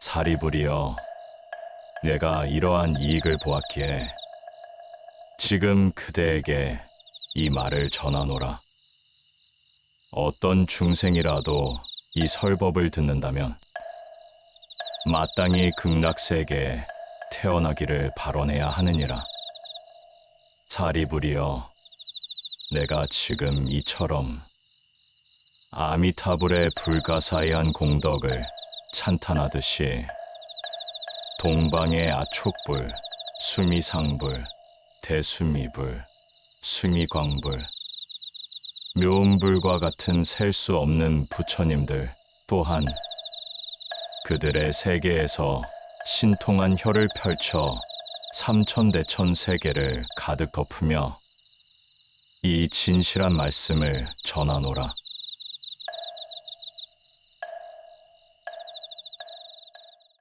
사리부리여 내가 이러한 이익을 보았기에 지금 그대에게 이 말을 전하노라. 어떤 중생이라도 이 설법을 듣는다면 마땅히 극락세계에 태어나기를 발언해야 하느니라. 사리부리여 내가 지금 이처럼 아미타불의 불가사의한 공덕을 찬탄하듯이 동방의 아촉불, 수미상불, 대수미불, 수미광불, 묘음불과 같은 셀 수 없는 부처님들 또한 그들의 세계에서 신통한 혀를 펼쳐 삼천대천 세계를 가득 덮으며 이 진실한 말씀을 전하노라.